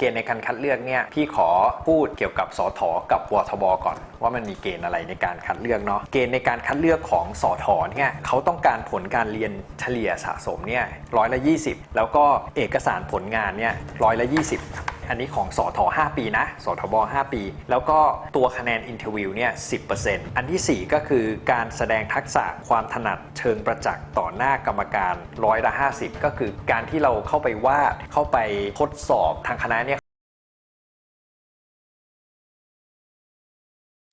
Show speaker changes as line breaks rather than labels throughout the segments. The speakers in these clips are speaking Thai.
เกณฑ์ในการคัดเลือกเนี่ยพี่ขอพูดเกี่ยวกับสอทอกับวทบก่อน ว่ามันมีเกณฑ์อะไรในการคัดเลือกเนาะเกณฑ์ในการคัดเลือกของสอทอเนี่ยเขาต้องการผลการเรียนเฉลี่ยสะสมเนี่ยร้อยละ 20 แล้วก็เอกสารผลงานเนี่ยร้อยละ 20 อันนี้ของสอทอ5ปีนะสทบ 5 ปี แล้วก็ตัวคะแนนอินเทอร์วิวเนี่ย10%อันทีสี่ 4 ก็คือการแสดงทักษะความถนัดเชิงประจักษ์ต่อหน้ากรรมการร้อยละ50 ก็คือการที่เราเข้าไปวาดเข้าไปทดสอบทางคณะเนี่ย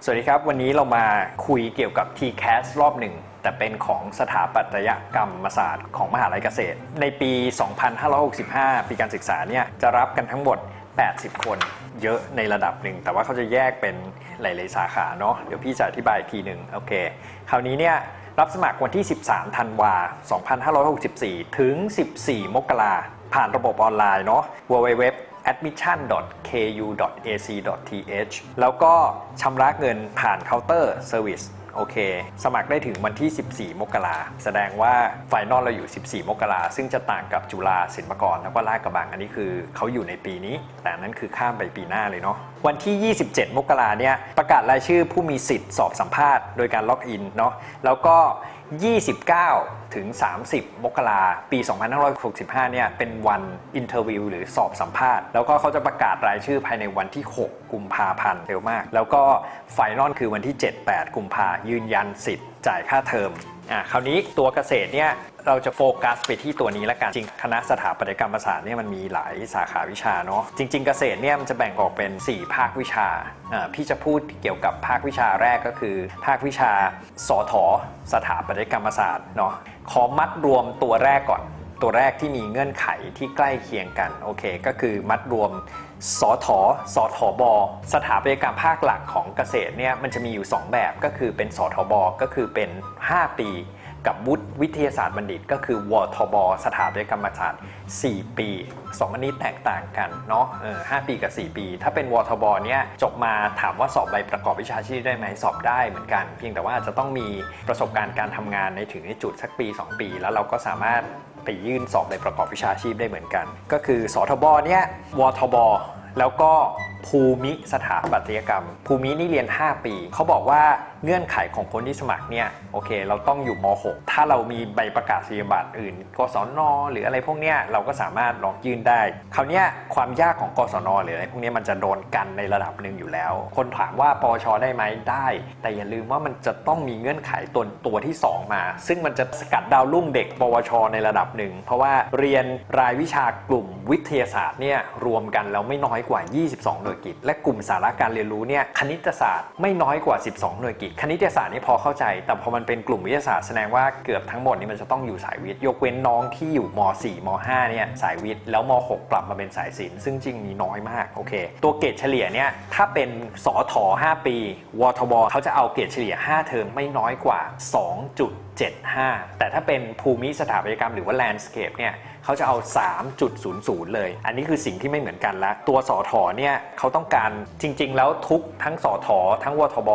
สวัสดีครับ วันนี้เรามาคุยเกี่ยวกับ TCAS รอบหนึ่งแต่เป็นของสถาปัตยกรรมศาสตร์ของมหาลัยเกษตร ในปี 2565 ปีการศึกษาเนี่ยจะรับกันทั้งหมด 80 คนเยอะในระดับหนึ่ง แต่ว่าเขาจะแยกเป็นหลาย ๆ สาขาเนาะเดี๋ยวพี่จะอธิบายอีกทีหนึ่งโอเค คราวนี้เนี่ยรับสมัครวันที่ 13 ธันวา 2564 ถึง 14 มกราผ่านระบบออนไลน์เนาะ www admission.ku.ac.th แล้วก็ชำระเงินผ่านเคาน์เตอร์เซอร์วิส โอเค สมัครได้ถึงวันที่ 14 มกราแสดงว่าไฟนอลเราอยู่ 14 มกราซึ่งจะต่างกับจุฬาศิลปากรแล้วก็ลาดกระบังอันนี้คือเขาอยู่ในปีนี้ แต่นั่นคือข้ามไปปีหน้าเลยเนาะวันที่ 27 มกราเนี่ยประกาศรายชื่อผู้มีสิทธิ์สอบสัมภาษณ์โดยการล็อกอินเนาะแล้วก็ 29 ถึง 30 มกราปี 2565 เนี่ย เป็นวันอินเทอร์วิวหรือสอบสัมภาษณ์ แล้วก็เขาจะประกาศรายชื่อภายในวันที่ 6 กุมภาพันธ์เร็วมาก แล้วก็ไฟนอลคือวันที่ 7-8 กุมภายืนยันสิทธิ์ จ่ายค่าเทอมอะคราวนี้ตัวเกษตรเนี่ยเราจะโฟกัสไปที่ตัวนี้ละกันจริงคณะสถาปัตยกรรมศาสตร์เนี่ยมันมีหลายสาขาวิชาเนาะจริง ๆ เกษตรเนี่ยมันจะแบ่งออกเป็น 4 ภาควิชาอ่าพี่จะพูดเกี่ยวกับภาควิชาแรกก็คือ ภาควิชาสอถอสถาปัตยกรรมศาสตร์เนาะขอมัดรวมตัวแรกก่อน ตัวแรกที่มีเงื่อนไขที่ใกล้เคียงกันโอเค ก็คือมัดรวม สอถอสอถอบอสถาปัตยกรรมภาคหลักของเกษตรเนี่ยมันจะมีอยู่ 2 แบบก็คือเป็นสอทบอก็คือเป็น 5 ปี กับวุฒิวิทยาศาสตร์บัณฑิต ก็คือวทบสถาปัตยกรรมศาสตร์ 4 ปี 2 อันนี้แตกต่างกันเนาะเออ5ปีกับ 4 ปี ถ้าเป็นวทบเนี่ยจบมาถามว่าสอบใบประกอบวิชาชีพได้ไหมสอบได้เหมือนกัน เพียงแต่ว่าจะต้องมีประสบการณ์การทำงานในถึงในจุดสักปี 2 ปี แล้วเราก็สามารถไปยื่นสอบใบประกอบวิชาชีพได้เหมือนกัน ก็คือสทบเนี่ย วทบ แล้วก็ภูมิสถาปัตยกรรม ภูมินี่เรียน 5 ปี เขาบอกว่าเงื่อนไขของคนที่สมัครเนี่ยโอเค เราต้องอยู่ม .6 ถ้าเรามีใบประกาศนียบัตรอื่น กศนหรืออะไรพวกเนี้ยเราก็สามารถลองยื่นได้ คราวเนี้ยความยากของกศนหรืออะไรพวกเนี้ยมันจะโดนกันในระดับหนึ่งอยู่แล้ว คนถามว่าปชได้ไหมได้ แต่อย่าลืมว่ามันจะต้องมีเงื่อนไขตัวตัวที่ 2 มา ซึ่งมันจะสกัดดาวรุ่งเด็ก ปวช ในระดับหนึ่ง เพราะว่าเรียนรายวิชากลุ่มวิทยาศาสตร์เนี่ยรวมกันแล้วไม่น้อยกว่า 22 หน่วยกิจ และกลุ่มสาระการเรียนรู้เนี่ยคณิตศาสตร์ไม่น้อยกว่า 12 หน่วยกิจคณิตศาสตร์นี่พอเข้าใจ แต่พอมันเป็นกลุ่มวิทยาศาสตร์แสดงว่าเกือบทั้งหมดนี่มันจะต้องอยู่สายวิทย์ยกเว้นน้องที่อยู่ม .4 ม .5 เนี่ยสายวิทย์แล้วม .6 ปรับมาเป็นสายศิลป์ซึ่งจริงมีน้อยมาก โอเค ตัวเกรดเฉลี่ยเนี่ยถ้าเป็นสอถอ5ปี วทบเขาจะเอาเกรดเฉลี่ย 5 เทอมไม่น้อยกว่า 2.75 แต่ถ้าเป็นภูมิสถาปัตยกรรมหรือว่า landscape เนี่ยเขาจะเอา 3.00 เลย อันนี้คือสิ่งที่ไม่เหมือนกันละ ตัวสอถอเนี่ยเขาต้องการจริง ๆ แล้วทุกทั้งสอถอทั้งวทบ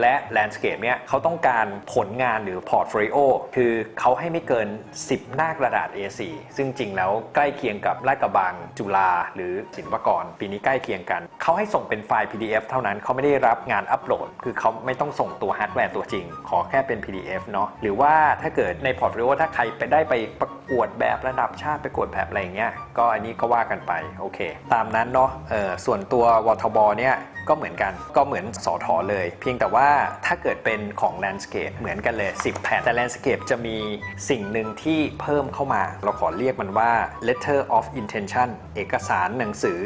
และ landscape เนี่ยเขาต้องการผลงานหรือ portfolio คือเขาให้ไม่เกิน 10 หน้ากระดาษ A4 ซึ่งจริงแล้วใกล้เคียงกับลาดกระบังจุฬาหรือศิลปากรปีนี้ใกล้เคียงกัน เขาให้ส่งเป็นไฟล์ PDF เท่านั้นเขาไม่ได้รับงานอัปโหลด คือเขาไม่ต้องส่งตัวฮาร์ดแวร์ตัวจริง ขอแค่เป็น PDF เนาะหรือว่าถ้าเกิดในพอร์ตหรือว่าถ้าใครไปได้ไปประกวดแบบระดับชาติไปกวดแบบอะไรอย่างเงี้ยก็อันนี้ก็ว่ากันไปโอเค ตามนั้นเนาะเออส่วนตัววทบเนี่ยก็เหมือนกันก็เหมือนสอทอเลย เพียงแต่ว่าถ้าเกิดเป็นของ landscape เหมือนกันเลย 10 แผ่น แต่ landscape จะมีสิ่งหนึ่งที่เพิ่มเข้ามา เราขอเรียกมันว่า letter of intention เอกสารหนังสือ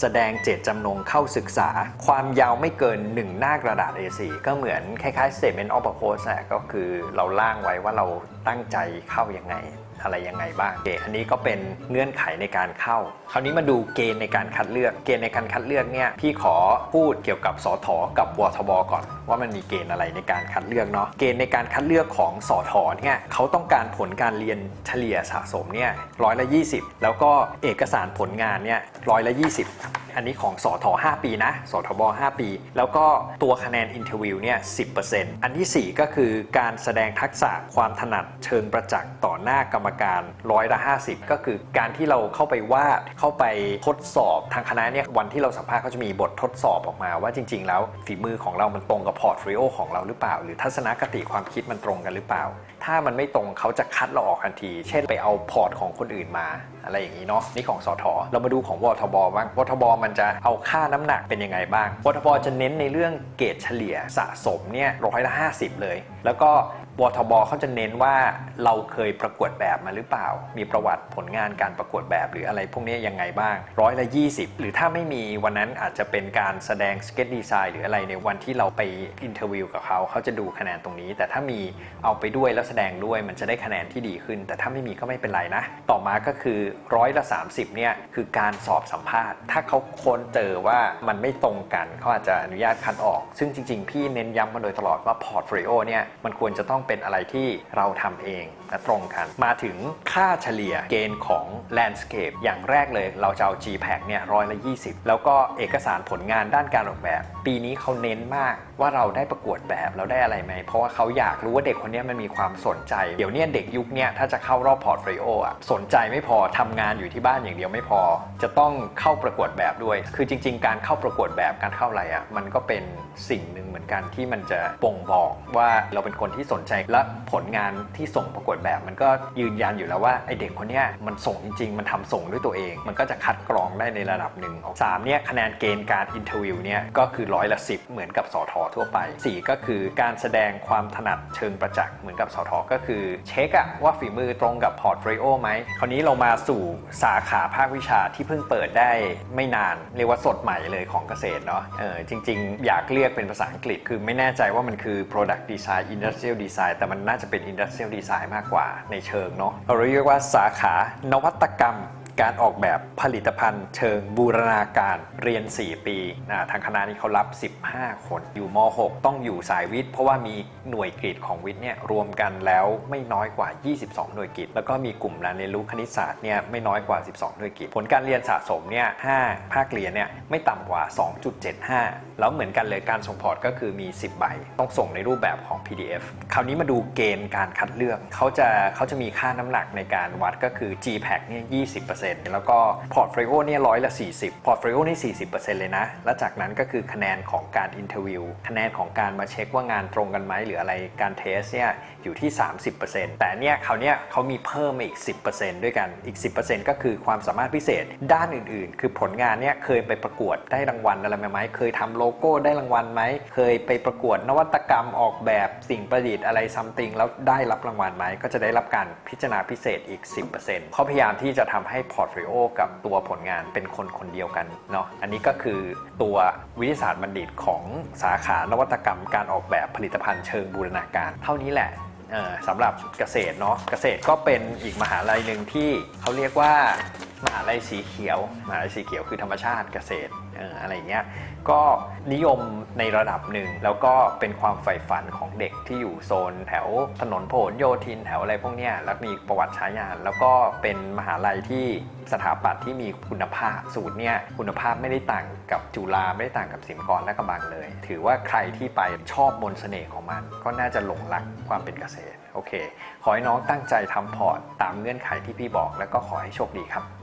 แสดงเจตจำนงเข้าศึกษา ความยาวไม่เกิน 1 หน้ากระดาษ A4 ก็เหมือนคล้ายๆ statement of purpose ก็คือเราล่างไว้ว่าเราตั้งใจเข้ายังไง อะไรยังไงบ้างโอเคอันนี้ก็เป็นเงื่อนไขในการเข้า คราวนี้มาดูเกณฑ์ในการคัดเลือก เกณฑ์ในการคัดเลือกเนี่ยพี่ขอพูดเกี่ยวกับสอทอกับวทบก่อน ว่ามันมีเกณฑ์อะไรในการคัดเลือกเนาะเกณฑ์ในการคัดเลือกของสอทอเนี่ยเขาต้องการผลการเรียนเฉลี่ยสะสมเนี่ยร้อยละ 20 แล้วก็เอกสารผลงานเนี่ยร้อยละ 20 อันนี้ของสอทอ5ปีนะสอทบ5ปี แล้วก็ตัวคะแนนอินเทอร์วิวเนี่ย10%อันทีสี่ 4 ก็คือการแสดงทักษะความถนัดเชิงประจักษ์ต่อหน้ากรรมการร้อยละ50 ก็คือการที่เราเข้าไปวาดเข้าไปทดสอบทางคณะเนี่ยวันที่เราสัมภาษณ์เขาจะมีบททดสอบออกมาว่าจริง ๆ แล้วฝีมือของเรามันตรงกับพอร์ตฟิโอของเราหรือเปล่า หรือทัศนคติความคิดมันตรงกันหรือเปล่า ถ้ามันไม่ตรงเขาจะคัดเราออกทันที เช่นไปเอาพอร์ตของคนอื่นมาอะไรอย่างนี้เนาะนี่ของสอทอเรามาดูของวทบบ้างวทบมันจะเอาค่าน้ำหนักเป็นยังไงบ้างวทบจะเน้นในเรื่องเกรดเฉลี่ยสะสมเนี่ยร้อยละห้าสิบเลย แล้วก็วทบเขาจะเน้นว่าเราเคยประกวดแบบมาหรือเปล่า มีประวัติผลงานการประกวดแบบหรืออะไรพวกนี้ยังไงบ้างร้อยละ20 หรือถ้าไม่มีวันนั้นอาจจะเป็นการแสดงสเก็ตดีไซน์หรืออะไรในวันที่เราไปอินเทอร์วิวกับเขาเขาจะดูคะแนนตรงนี้ แต่ถ้ามีเอาไปด้วยแล้วแสดงด้วยมันจะได้คะแนนที่ดีขึ้น แต่ถ้าไม่มีก็ไม่เป็นไรนะ ต่อมาก็คือร้อยละ30เนี่ยคือการสอบสัมภาษณ์ ถ้าเขาค้นเจอว่ามันไม่ตรงกันเขาอาจจะอนุญาตคัดออก ซึ่งจริงๆพี่เน้นย้ำมาโดยตลอดว่าพอร์ตโฟลิโอเนี่ยมันควรจะต้องเป็นอะไรที่เราทำเอง และตรงกัน มาถึงค่าเฉลี่ยเกณฑ์ของ Landscape อย่างแรกเลยเราจะเอา GPAC เนี่ยร้อยละ 20 แล้วก็เอกสารผลงานด้านการออกแบบ ปีนี้เขาเน้นมากว่าเราได้ประกวดแบบเราได้อะไรไหม เพราะว่าเขาอยากรู้ว่าเด็กคนนี้มันมีความสนใจ เดี๋ยวนี้เด็กยุคนี้ถ้าจะเข้ารอบพอร์ตโฟลิโออะสนใจไม่พอทำงานอยู่ที่บ้านอย่างเดียวไม่พอ จะต้องเข้าประกวดแบบด้วย คือจริง ๆ การเข้าประกวดแบบการเข้าอะไรอะมันก็เป็นสิ่งหนึ่งเหมือนกันที่มันจะบ่งบอกว่าเราเป็นคนที่สนใจและผลงานที่ส่งประกวดแบบมันก็ยืนยันอยู่แล้วว่าไอเด็กคนเนี้ยมันส่งจริง ๆ มันทำส่งด้วยตัวเอง มันก็จะคัดกรองได้ในระดับหนึ่งสามเนี่ยคะแนนเกณฑ์การอินเทอร์วิวเนี่ยก็คือร้อยละสิเหมือนกับสอทอทั่วไป 4 ก็คือการแสดงความถนัดเชิงประจักษ์เหมือนกับสอทอก็คือเช็คอะว่าฝีมือตรงกับพอร์ตโฟลิโอไหมคราวนี้เรามาสู่สาขาภาควิชาที่เพิ่งเปิดได้ไม่นานเรียกว่าสดใหม่เลยของเกษตรเนาะเออจริง ๆ อยากเรียกเป็นภาษาอังกฤษ คือไม่แน่ใจว่ามันคือ product design industrial design แต่มันน่าจะเป็น industrial design มากกว่าในเชิงเนาะเราเรียกว่าสาขานวัตกรรม การออกแบบผลิตภัณฑ์เชิงบูรณาการเรียน 4 ปีนะทางคณะนี้เขารับ 15 คน อยู่ม .6 ต้องอยู่สายวิทย์ เพราะว่ามีหน่วยกรีดของวิทย์เนี่ยรวมกันแล้วไม่น้อยกว่า 22 หน่วยกรีดแล้วก็มีกลุ่มการเรียนรู้คณิตศาสตร์เนี่ยไม่น้อยกว่า 12 หน่วยกรีดผลการเรียนสะสมเนี่ย 5 ภาคเรียนเนี่ยไม่ต่ำกว่า 2.75 แล้วเหมือนกันเลยการส่งพอร์ตก็คือมี 10 ใบ ต้องส่งในรูปแบบของ PDF คราวนี้มาดูเกณฑ์การคัดเลือกเขาจะเขาจะมีค่าน้ำหนักในการวัดก็คือ GPAC เนี่ย20%แล้วก็พอร์ตโฟลิโอเนี่ยร้อยละ40พอร์ตโฟลิโอนี่ 40%เลยนะ แล้วจากนั้นก็คือคะแนนของการอินเทอร์วิวคะแนนของการมาเช็คว่างานตรงกันไหมหรืออะไรการเทสเนี่ยอยู่ที่ 30%แต่เนี่ยเขาเนี่ยเขามีเพิ่มมาอีก 10%ด้วยกันอีก 10%ก็คือความสามารถพิเศษด้านอื่นๆ คือผลงานเนี่ยเคยไปประกวดได้รางวัลอะไรไหมเคยทำโลโก้ได้รางวัลไหมเคยไปประกวดนวัตกรรมออกแบบสิ่งประดิษฐ์อะไรซัมติงแล้วได้รับรางวัลไหมก็จะได้รับการพิจารณาพิเศษอีก 10%เขาพยายามที่จะทำให้พอร์ตโฟลิโอกับตัวผลงานเป็นคนคนเดียวกันเนาะอันนี้ก็คือตัววิทยาศาสตร์บัณฑิตของสาขานวัตกรรมการออกแบบผลิตภัณฑ์เชิงบูรณาการ เท่านี้แหละ สำหรับเกษตรเนาะเกษตรก็เป็นอีกมหาลัยหนึ่งที่เขาเรียกว่ามหาลัยสีเขียวมหาลัยสีเขียวคือธรรมชาติเกษตรอะไรเงี้ยก็นิยมในระดับหนึ่ง แล้วก็เป็นความใฝ่ฝันของเด็กที่อยู่โซนแถวถนนพหลโยธินแถวอะไรพวกเนี้ยแล้วมีประวัติช้ายาน แล้วก็เป็นมหาลัยที่สถาปัตย์ที่มีคุณภาพสูตรเนี่ยคุณภาพไม่ได้ต่างกับจุฬาไม่ได้ต่างกับศิลปากรและกระบังเลย ถือว่าใครที่ไปชอบมนต์เสน่ห์ของมัน ก็น่าจะหลงรักความเป็นเกษษตรโอเค ขอให้น้องตั้งใจทำพอร์ตตามเงื่อนไขที่พี่บอก แล้วก็ขอให้โชคดีครับ